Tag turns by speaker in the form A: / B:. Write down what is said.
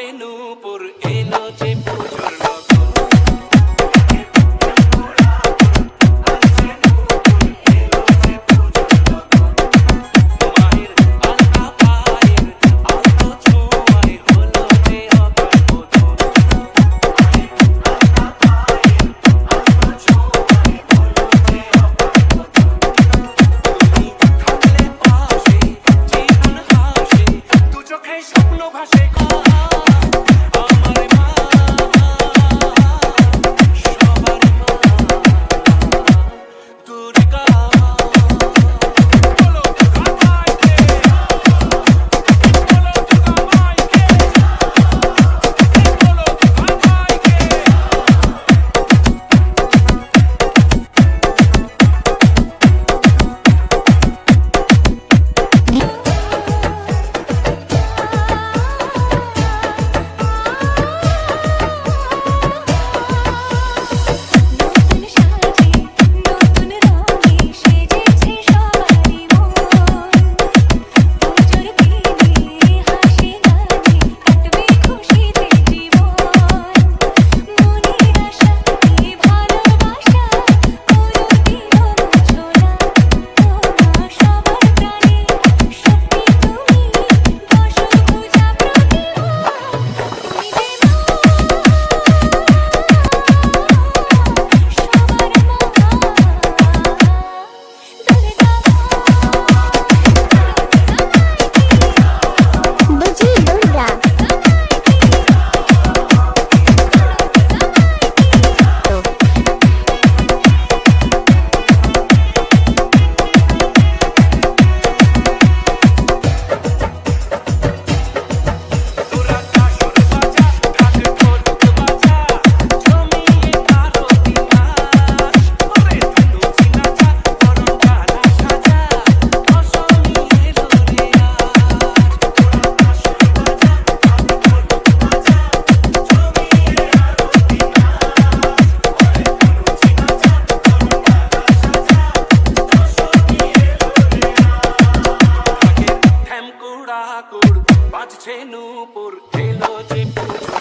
A: চোখে নূপুর এলো যে পুজোর ঠান্ডা কুড় বাজছে নূপুর এলো যে পুজো।